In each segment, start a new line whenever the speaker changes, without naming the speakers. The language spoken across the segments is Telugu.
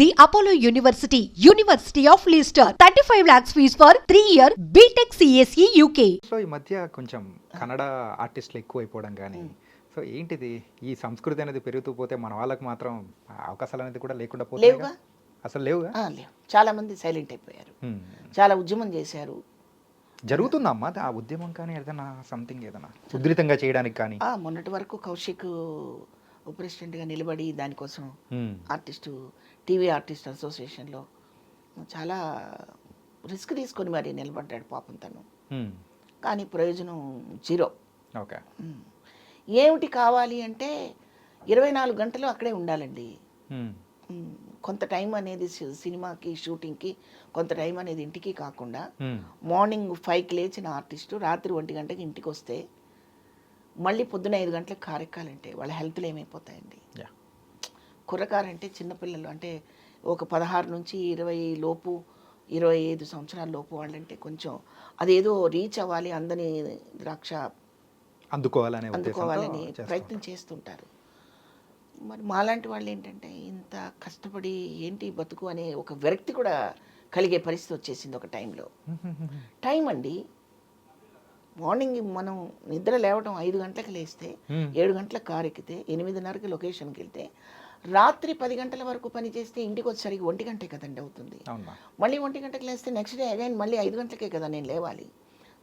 The Apollo University, University of Leicester. 35 lakhs fees for 3 year BTech CSE UK.
So ఈ మధ్య కొంచెం కన్నడ ఆర్టిస్టులు ఎక్కువ అయిపోవడం కానీ సో ఏంటిది? ఈ సంస్కృతి అనేది పెరుగుతూ పోతే మన వాళ్ళకి మాత్రం అవకాశాలు అనేది కూడా లేకుండా
లేవుగా.
అసలు లేవుగా?
లేవు. చాలా మంది సైలెంట్ అయిపోయారు. చాలా ఉద్యమం చేశారు.
జరుగుతుందమ్మా ఆ ఉద్యమం కానీ ఏదైనా సంథింగ్ ఏదైనా? ఉధృతంగా చేయడానికి కానీ?
ఆ, మొన్నటి వరకు కౌశిక్ ప్రెసిడెంట్గా నిలబడి దానికోసం. ఆర్టిస్టు టీవీ ఆర్టిస్ట్ అసోసియేషన్లో చాలా రిస్క్ తీసుకొని మరి నిలబడ్డాడు పాపం తను. కానీ ప్రయోజనం జీరో
ఓకే.
ఏమిటి కావాలి అంటే ఇరవై నాలుగు గంటలు అక్కడే ఉండాలండి కొంత టైం అనేది సినిమాకి షూటింగ్కి కొంత టైం అనేది ఇంటికి కాకుండా. మార్నింగ్ ఫైవ్కి లేచిన ఆర్టిస్టు రాత్రి ఒంటి గంటకి ఇంటికి వస్తే మళ్ళీ పొద్దున ఐదు గంటలకు కారెక్కాలంటే వాళ్ళ హెల్త్లు ఏమైపోతాయండి? కుర్రకారంటే చిన్నపిల్లలు అంటే ఒక పదహారు నుంచి ఇరవై లోపు ఇరవై ఐదు సంవత్సరాల లోపు వాళ్ళంటే కొంచెం అదేదో రీచ్ అవ్వాలి అందని ద్రాక్ష
అందుకోవాలనే
అందుకోవాలని ప్రయత్నం చేస్తుంటారు. మరి మాలాంటి వాళ్ళు ఏంటంటే ఇంత కష్టపడి ఏంటి బతుకు అనే ఒక విరక్తి కూడా కలిగే పరిస్థితి వచ్చేసింది ఒక టైంలో. టైం అండి. మార్నింగ్ మనం నిద్ర లేవడం ఐదు గంటలకు లేస్తే. ఏడు గంటలకు కారు ఎక్కితే ఎనిమిదిన్నరకి లొకేషన్కి వెళ్తే రాత్రి పది గంటల వరకు పని చేస్తే ఇంటికి వచ్చేసరికి ఒంటి గంటే కదండి అవుతుంది. మళ్ళీ ఒంటి గంటకు లేస్తే నెక్స్ట్ డే అగైన్ మళ్ళీ ఐదు గంటలకే కదా నేను లేవాలి.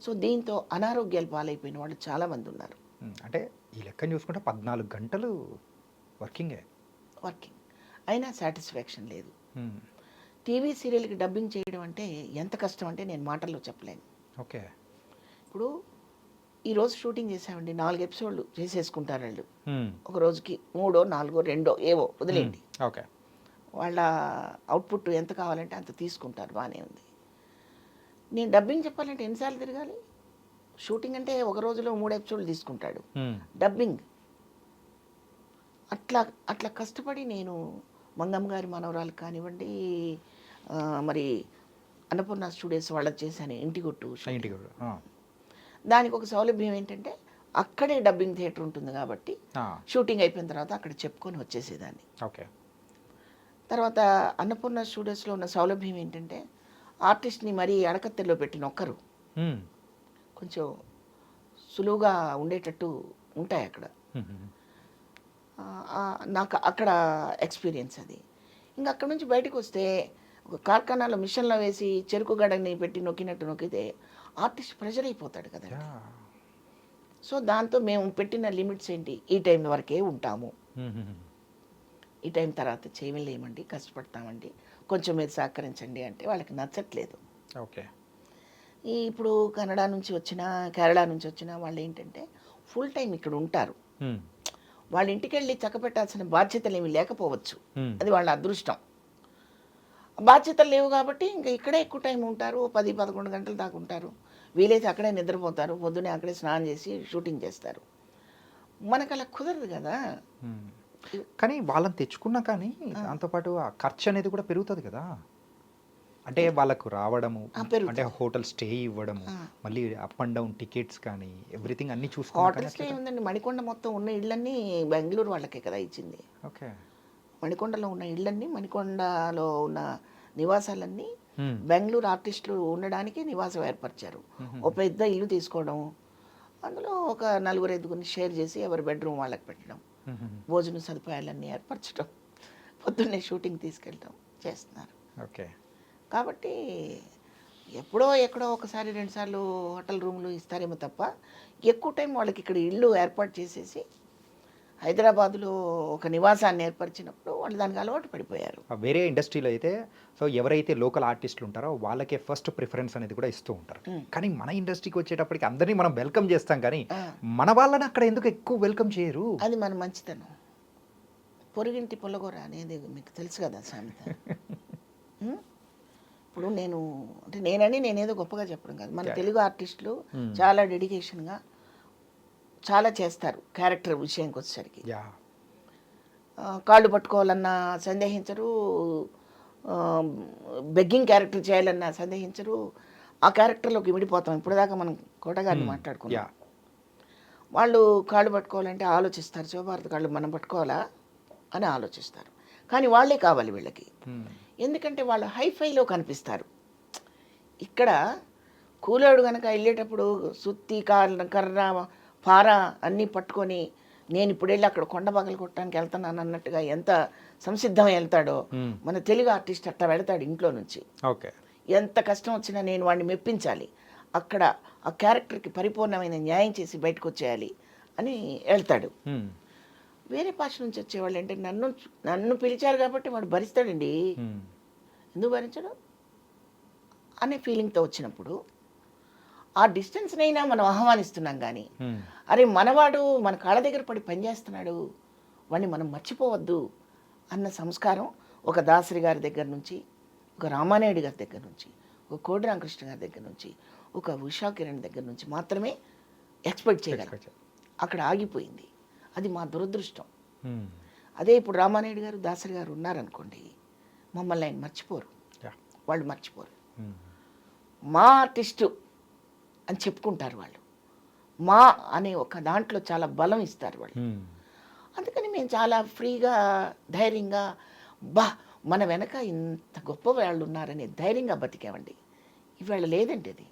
సో దీంతో అనారోగ్యాలు పాలైపోయిన వాళ్ళు చాలామంది ఉన్నారు.
అంటే ఈ లెక్కను చూసుకుంటే పద్నాలుగు గంటలు వర్కింగే.
వర్కింగ్. అయినా సాటిస్ఫాక్షన్ లేదు. టీవీ సీరియల్కి డబ్బింగ్ చేయడం అంటే ఎంత కష్టం అంటే నేను మాటల్లో చెప్పలేను.
ఓకే.
ఇప్పుడు ఈరోజు షూటింగ్ చేసామండి. నాలుగు ఎపిసోడ్లు చేసేసుకుంటారు వాళ్ళు. ఒక రోజుకి మూడో నాలుగో రెండో ఏవో వదిలేండి
ఓకే.
వాళ్ళ అవుట్పుట్ ఎంత కావాలంటే అంత తీసుకుంటారు. బాగానే ఉంది. నేను డబ్బింగ్ చెప్పాలంటే ఎన్నిసార్లు తిరగాలి? షూటింగ్ అంటే ఒక రోజులో మూడు ఎపిసోడ్లు తీసుకుంటాడు. డబ్బింగ్. అట్లా అట్లా కష్టపడి నేను మంగమ్మ గారి మనవరాలు కానివ్వండి మరి అన్నపూర్ణ స్టూడియోస్ వాళ్ళకి చేశాను. ఇంటి కొట్టు
ఇంటికి కూడా.
దానికి ఒక సౌలభ్యం ఏంటంటే అక్కడే డబ్బింగ్ థియేటర్ ఉంటుంది కాబట్టి. షూటింగ్ అయిపోయిన తర్వాత అక్కడ చెప్పుకొని వచ్చేసేదాన్ని.
ఓకే.
తర్వాత అన్నపూర్ణ స్టూడియోస్లో ఉన్న సౌలభ్యం ఏంటంటే ఆర్టిస్ట్ని మరీ అడకత్తెల్లో పెట్టిన ఒక్కరు. కొంచెం సులువుగా ఉండేటట్టు ఉంటాయి అక్కడ. నాకు అక్కడ ఎక్స్పీరియన్స్ అది. ఇంకా అక్కడ నుంచి బయటకు వస్తే ఒక కార్ఖానాలో మిషన్లో వేసి చెరుకు గడని పెట్టి నొక్కినట్టు నొక్కితే ఆర్టిస్ట్ ప్రెషర్ అయిపోతాడు కదా. సో దాంతో మేము పెట్టిన లిమిట్స్ ఏంటి? ఈ టైం వరకే ఉంటాము. ఈ టైం తర్వాత చేయలేమండి కష్టపడతామండి. కొంచెం మీరు సహకరించండి అంటే వాళ్ళకి నచ్చట్లేదు.
ఓకే.
ఈ ఇప్పుడు కన్నడ నుంచి వచ్చిన కేరళ నుంచి వచ్చిన వాళ్ళు ఏంటంటే ఫుల్ టైం ఇక్కడ ఉంటారు. వాళ్ళ ఇంటికి వెళ్ళి చక్కపెట్టాల్సిన బాధ్యతలు ఏమి లేకపోవచ్చు. అది వాళ్ళ అదృష్టం. బాధ్యతలు లేవు కాబట్టి ఇంకా ఇక్కడే ఎక్కువ టైం ఉంటారు. పది పదకొండు గంటలు దాకా ఉంటారు. వీలైతే అక్కడే నిద్రపోతారు. పొద్దునే అక్కడే స్నానం చేసి షూటింగ్ చేస్తారు. మనకు అలా కుదరదు కదా.
కానీ వాళ్ళని తెచ్చుకున్నా కానీ దాంతోపాటు ఆ ఖర్చు అనేది కూడా పెరుగుతుంది కదా. అంటే వాళ్ళకు రావడము. అంటే హోటల్ స్టే ఇవ్వడము. మళ్ళీ అప్ అండ్ డౌన్ టికెట్స్ కానీ ఎవ్రీథింగ్ అన్ని చూసుకోవాలి
హోటల్ స్టే ఉందండి. మణికొండ మొత్తం ఉన్న ఇళ్ళన్నీ బెంగళూరు వాళ్ళకే కదా ఇచ్చింది.
ఓకే.
మణికొండలో ఉన్న ఇళ్ళన్నీ మణికొండలో ఉన్న నివాసాలన్నీ. బెంగళూరు ఆర్టిస్టులు ఉండడానికి నివాసం ఏర్పరిచారు ఒక పెద్ద ఇల్లు తీసుకోవడం అందులో ఒక నలుగురు ఐదుగురిని షేర్ చేసి ఎవరి బెడ్రూమ్ వాళ్ళకి పెట్టడం. భోజన సదుపాయాలన్నీ ఏర్పరచడం పొద్దున్నే షూటింగ్ తీసుకెళ్ళడం చేస్తున్నారు
ఓకే
కాబట్టి ఎప్పుడో ఎక్కడో ఒకసారి రెండుసార్లు హోటల్ రూమ్లు ఇస్తారేమో తప్ప ఎక్కువ టైం వాళ్ళకి ఇక్కడ ఇల్లు ఏర్పాటు చేసేసి హైదరాబాదులో ఒక నివాసాన్ని ఏర్పరిచినప్పుడు వాళ్ళు దానికి అలవాటు పడిపోయారు
వేరే ఇండస్ట్రీలో అయితే సో ఎవరైతే లోకల్ ఆర్టిస్టులు ఉంటారో వాళ్ళకే ఫస్ట్ ప్రిఫరెన్స్ అనేది కూడా ఇస్తూ ఉంటారు. కానీ మన ఇండస్ట్రీకి వచ్చేటప్పటికి అందరినీ మనం వెల్కమ్ చేస్తాం కానీ. మన వాళ్ళని అక్కడ ఎందుకు ఎక్కువ వెల్కమ్ చేయరు
అది మన మంచితనం పొరుగింటి పొలగొర అనేది మీకు తెలుసు కదా సామెత? ఇప్పుడు నేను అంటే నేనని నేనేదో గొప్పగా చెప్పడం కాదు మన తెలుగు ఆర్టిస్టులు. చాలా డెడికేషన్గా చాలా చేస్తారు క్యారెక్టర్ విషయానికి వచ్చేసరికి. కాళ్ళు పట్టుకోవాలన్నా సందేహించరు బెగ్గింగ్ క్యారెక్టర్ చేయాలన్నా సందేహించరు. ఆ క్యారెక్టర్లోకి విడిపోతాం. ఇప్పుడు దాకా మనం కోటగారిని మాట్లాడుకున్నాం. వాళ్ళు కాళ్ళు పట్టుకోవాలంటే ఆలోచిస్తారు శివభారతి కాళ్ళు మనం పట్టుకోవాలా అని ఆలోచిస్తారు. కానీ వాళ్ళే కావాలి వీళ్ళకి. ఎందుకంటే వాళ్ళు హైఫైలో కనిపిస్తారు. ఇక్కడ కూలోడు కనుక వెళ్ళేటప్పుడు సుత్తి కర్ర పార అన్నీ పట్టుకొని నేను ఇప్పుడు వెళ్ళి అక్కడ కొండ పగలు కొట్టడానికి వెళ్తున్నాను అన్నట్టుగా ఎంత సంసిద్ధమై వెళ్తాడో. మన తెలుగు ఆర్టిస్ట్ అట్లా వెళ్తాడు ఇంట్లో నుంచి
ఓకే
ఎంత కష్టం వచ్చినా నేను వాడిని మెప్పించాలి అక్కడ ఆ క్యారెక్టర్కి పరిపూర్ణమైన న్యాయం చేసి బయటకు వచ్చేయాలి అని వెళ్తాడు. వేరే భాష నుంచి వచ్చేవాళ్ళు అంటే నన్ను నన్ను పిలిచారు కాబట్టి వాడు భరిస్తాడండి. ఎందుకు భరించడు అనే ఫీలింగ్తో వచ్చినప్పుడు ఆ డిస్టెన్స్నైనా మనం ఆహ్వానిస్తున్నాం కానీ. అరే మనవాడు మన కాళ్ళ దగ్గర పడి పనిచేస్తున్నాడు వాడిని మనం మర్చిపోవద్దు అన్న సంస్కారం ఒక దాసరి గారి దగ్గర నుంచి ఒక రామానాయుడు గారి దగ్గర నుంచి ఒక కోడి రామకృష్ణ గారి దగ్గర నుంచి ఒక ఉషా కిరణ్ దగ్గర నుంచి మాత్రమే ఎక్స్పెక్ట్ చేయగలం అక్కడ ఆగిపోయింది అది మా దురదృష్టం. అదే ఇప్పుడు రామానాయుడు గారు దాసరి గారు ఉన్నారనుకోండి మమ్మల్ని ఆయన మర్చిపోరు. వాళ్ళు మర్చిపోరు. మా ఆర్టిస్టు అని చెప్పుకుంటారు వాళ్ళు. మా అనే ఒక దాంట్లో చాలా బలం ఇస్తారు వాళ్ళు. అందుకని మేము చాలా ఫ్రీగా ధైర్యంగా బా మన వెనక ఇంత గొప్ప వాళ్ళు ఉన్నారని ధైర్యంగా బతికామండి. ఇవాళ లేదండి అది.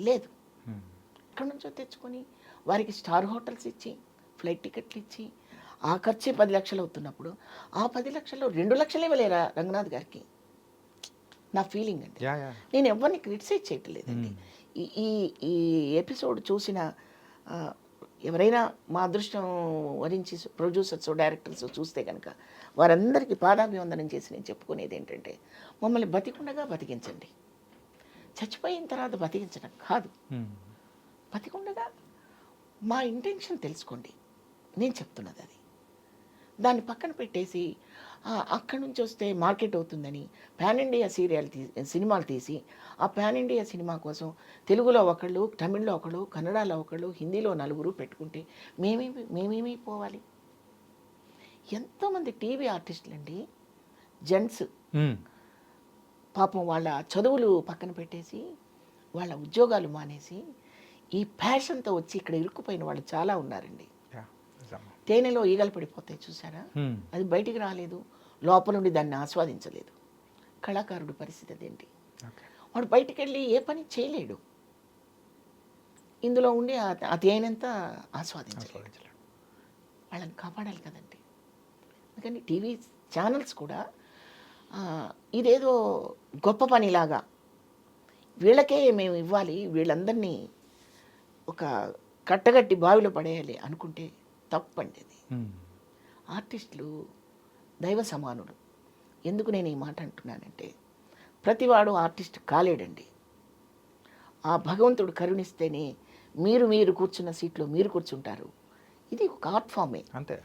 లేదు. ఎక్కడి నుంచో తెచ్చుకొని వారికి స్టార్ హోటల్స్ ఇచ్చి ఫ్లైట్ టికెట్లు ఇచ్చి ఆ ఖర్చే పది లక్షలు అవుతున్నప్పుడు ఆ పది లక్షల్లో రెండు లక్షలు ఇవ్వలేరా రంగనాథ్ గారికి? నా ఫీలింగ్ అండి. నేను ఎవరిని క్రిటిసైజ్ చేయట్లేదండి. ఈ ఈ ఎపిసోడ్ చూసిన ఎవరైనా మా అదృష్టం వరించి ప్రొడ్యూసర్స్ డైరెక్టర్స్ చూస్తే కనుక వారందరికీ పాదాభివందనం చేసి నేను చెప్పుకునేది ఏంటంటే మమ్మల్ని బతికుండగా బతికించండి. చచ్చిపోయిన తర్వాత బతికించడం కాదు. బతికుండగా మా ఇంటెన్షన్ తెలుసుకోండి. నేను చెప్తున్నది అది. దాన్ని పక్కన పెట్టేసి అక్కడి నుంచి వస్తే మార్కెట్ అవుతుందని పాన్ ఇండియా సీరియల్ తీ సినిమాలు తీసి ఆ పాన్ ఇండియా సినిమా కోసం తెలుగులో ఒకళ్ళు తమిళ్ళో ఒకళ్ళు కన్నడలో ఒకళ్ళు హిందీలో నలుగురు పెట్టుకుంటే మేమేమి మేమేమి పోవాలి ఎంతోమంది టీవీ ఆర్టిస్టులు అండి జెంట్స్. పాపం వాళ్ళ చదువులు పక్కన పెట్టేసి వాళ్ళ ఉద్యోగాలు మానేసి ఈ ప్యాషన్తో వచ్చి ఇక్కడ ఇరుక్కుపోయిన వాళ్ళు చాలా ఉన్నారండి. తేనెలో ఈగలు పడిపోతాయి చూసారా. అది బయటికి రాలేదు. లోపల నుండి దాన్ని ఆస్వాదించలేదు. కళాకారుడి పరిస్థితి అదేంటి? వాడు బయటికి వెళ్ళి ఏ పని చేయలేడు. ఇందులో ఉండి ఆ- తేనెంతా ఆస్వాదించలేడు. వాళ్ళని కాపాడాలి కదండి. అందుకని టీవీ ఛానల్స్ కూడా ఇదేదో గొప్ప పనిలాగా వీళ్ళకే మేము ఇవ్వాలి వీళ్ళందరినీ ఒక కట్టగట్టి బావిలో పడేయాలి అనుకుంటే తప్పండి అది ఆర్టిస్టులు దైవ సమానుడు ఎందుకు నేను ఈ మాట అంటున్నానంటే ప్రతివాడు ఆర్టిస్ట్ కాలేడండి. ఆ భగవంతుడు కరుణిస్తేనే మీరు మీరు కూర్చున్న సీట్లో మీరు కూర్చుంటారు. ఇది ఒక ఆర్ట్ ఫామే.
అంతే.